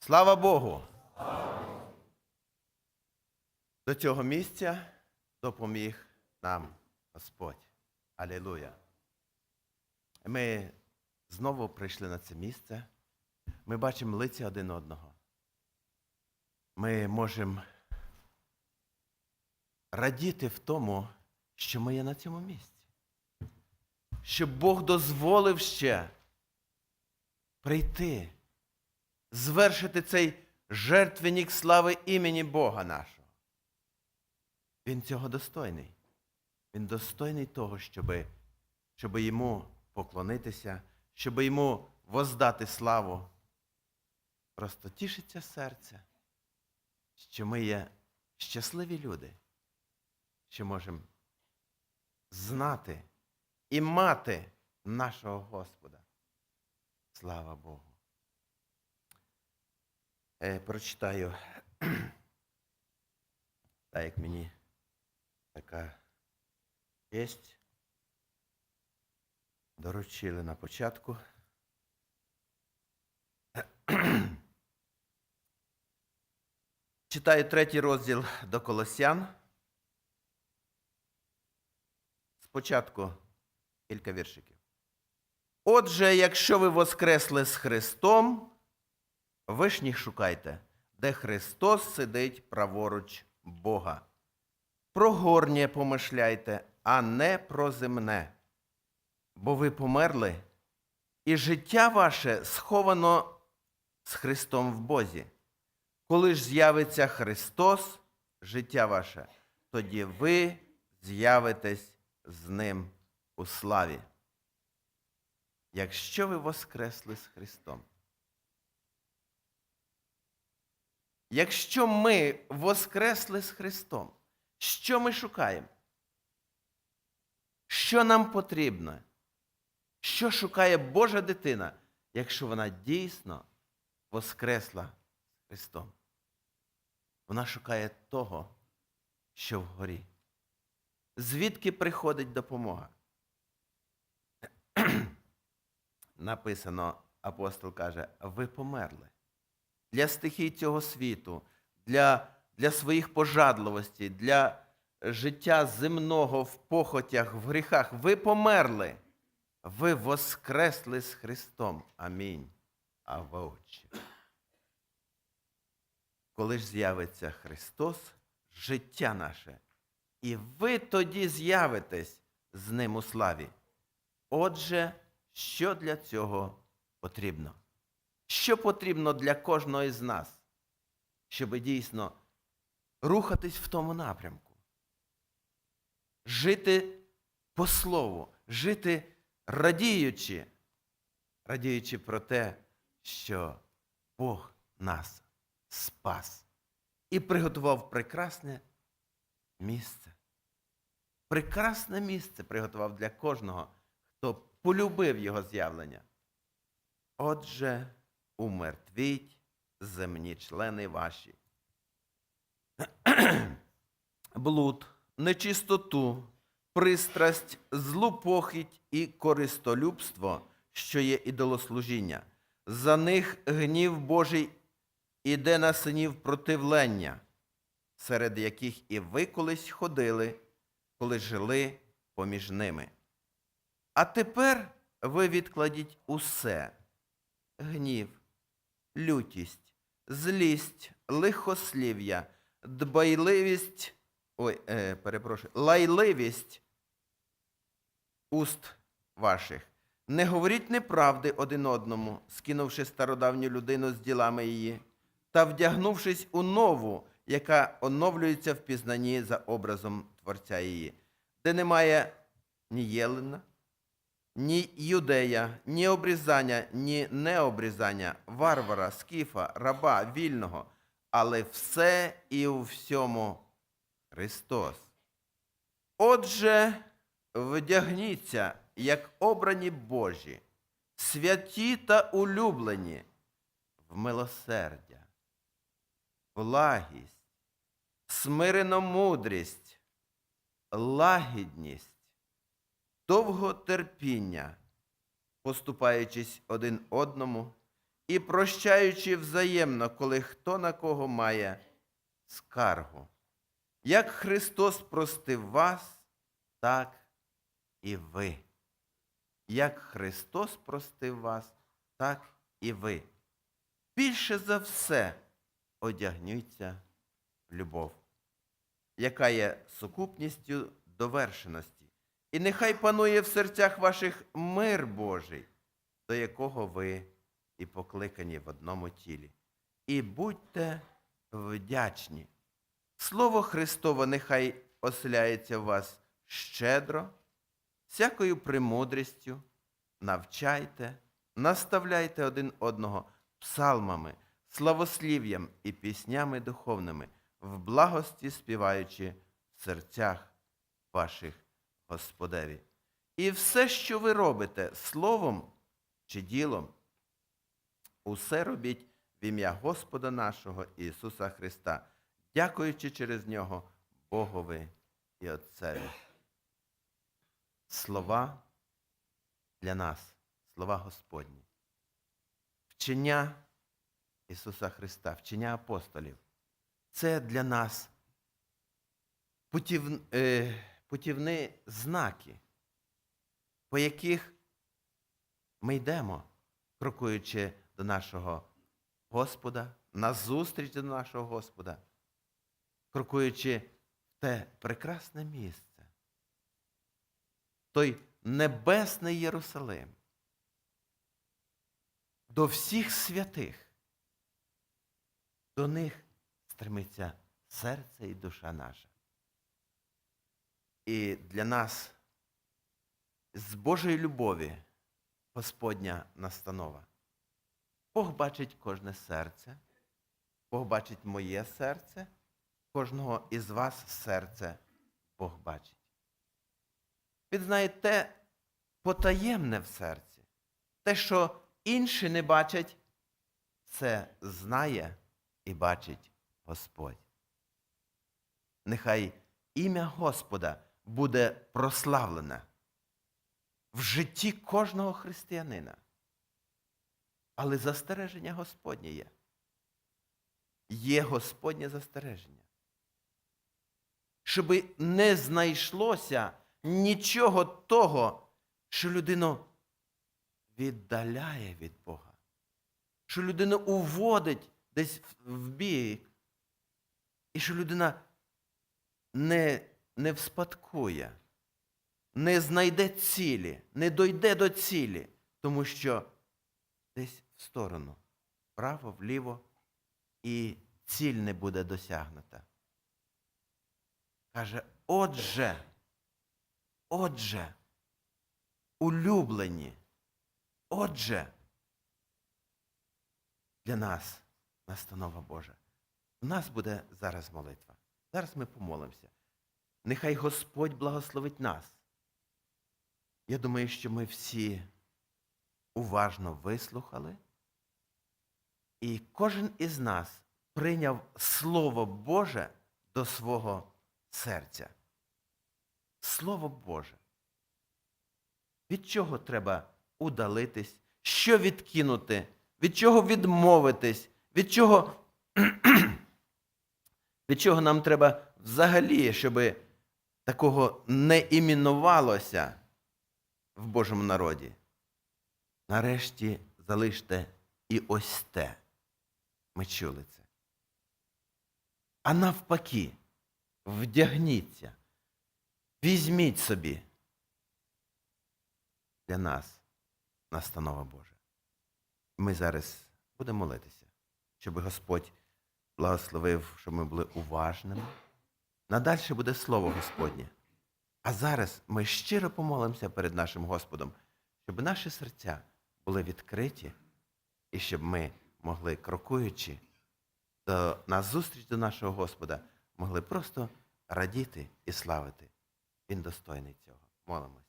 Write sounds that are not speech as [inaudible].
Слава Богу! До цього місця допоміг нам Господь. Алілуя. Ми знову прийшли на це місце. Ми бачимо лиця один одного. Ми можемо радіти в тому, що ми є на цьому місці. Щоб Бог дозволив ще прийти, звершити цей жертвенник слави імені Бога нашого. Він цього достойний. Він достойний того, щоб, щоб йому поклонитися, щоб йому воздати славу. Просто тішиться серце, що ми є щасливі люди, що можемо знати і мати нашого Господа. Слава Богу. Е, прочитаю, [clears throat] так як мені така честь доручили на початку. Читаю третій розділ до Колосян. Спочатку кілька віршиків. Отже, якщо ви воскресли з Христом, вишніх шукайте, де Христос сидить праворуч Бога. Про горнє помишляйте, а не про земне. Бо ви померли, і життя ваше сховано з Христом в Бозі. Коли ж з'явиться Христос, життя ваше, тоді ви з'явитесь з Ним у славі. Якщо ви воскресли з Христом. Якщо ми воскресли з Христом, що ми шукаємо? Що нам потрібно? Що шукає Божа дитина, якщо вона дійсно воскресла з Христом? Вона шукає того, що вгорі. Звідки приходить допомога? [clears throat] Написано, апостол каже, ви померли для стихій цього світу, для, для своїх пожадливостей, для життя земного в похотях, в гріхах. Ви померли. Ви воскресли з Христом. Амінь. А вовчі. Коли ж з'явиться Христос, життя наше, і ви тоді з'явитесь з Ним у славі. Отже, що для цього потрібно? Що потрібно для кожного із нас, щоб дійсно рухатись в тому напрямку? Жити по слову, жити радіючи, радіючи про те, що Бог нас спас і приготував прекрасне місце. Прекрасне місце приготував для кожного, хто полюбив його з'явлення. Отже, умертвіть земні члени ваші. [clears throat] Блуд, нечистоту, пристрасть, злупохідь і користолюбство, що є ідолослужіння. За них гнів Божий іде на синів противлення, серед яких і ви колись ходили, коли жили поміж ними. А тепер ви відкладіть усе гнів, лютість, злість, лихослів'я, дбайливість, ой, е, перепрошую, лайливість уст ваших. Не говоріть неправди один одному, скинувши стародавню людину з ділами її, та вдягнувшись у нову, яка оновлюється в пізнанні за образом Творця її, де немає ні єлена, ні юдея, ні обрізання, ні необрізання, варвара, скіфа, раба, вільного, але все і у всьому Христос. Отже, вдягніться, як обрані Божі, святі та улюблені в милосердя, благість, смиреномудрість, лагідність, довготерпіння, поступаючись один одному і прощаючи взаємно, коли хто на кого має скаргу. Як Христос простив вас, так і ви. Як Христос простив вас, так і ви. Більше за все одягнються в любов, яка є сукупністю довершеності. І нехай панує в серцях ваших мир Божий, до якого ви і покликані в одному тілі. І будьте вдячні. Слово Христове нехай оселяється в вас щедро, всякою премудрістю, навчайте, наставляйте один одного псалмами, славослів'ям і піснями духовними, в благості співаючи в серцях ваших Господеві. І все, що ви робите словом чи ділом, усе робіть в ім'я Господа нашого Ісуса Христа, дякуючи через нього Богові і Отцеві. Слова для нас, слова Господні. Вчення Ісуса Христа, вчення апостолів. Це для нас путів, е, путівні знаки, по яких ми йдемо, крокуючи до нашого Господа, назустріч до нашого Господа, крокуючи в те прекрасне місце, той небесний Єрусалим, до всіх святих. До них стремиться серце і душа наша. І для нас з Божої любові Господня настанова. Бог бачить кожне серце, Бог бачить моє серце, кожного із вас серце Бог бачить. Він знає те потаємне в серці, те, що інші не бачать, це знає і бачить Господь. Нехай ім'я Господа буде прославлене в житті кожного християнина. Але застереження Господнє є. Є Господнє застереження. Щоби не знайшлося нічого того, що людину віддаляє від Бога, що людину уводить десь в бік, і що людина не, не вспадкує, не знайде цілі, не дойде до цілі, тому що десь в сторону, вправо, вліво, і ціль не буде досягнута. Каже, отже, отже, улюблені, отже, для нас настанова Божа. У нас буде зараз молитва. Зараз ми помолимося. Нехай Господь благословить нас. Я думаю, що ми всі уважно вислухали, і кожен із нас прийняв Слово Боже до свого серця. Слово Боже. Від чого треба удалитись? Що відкинути? Від чого відмовитись? Від чого, [clears throat] від чого нам треба взагалі, щоб такого не іменувалося в Божому народі? Нарешті залиште і ось те. Ми чули це. А навпаки, вдягніться, візьміть собі для нас настанова Божа. Ми зараз будемо молитися, щоб Господь благословив, щоб ми були уважними. Надальше буде Слово Господнє. А зараз ми щиро помолимося перед нашим Господом, щоб наші серця були відкриті, і щоб ми могли, крокуючи до, на зустріч до нашого Господа, могли просто радіти і славити. Він достойний цього. Молимось.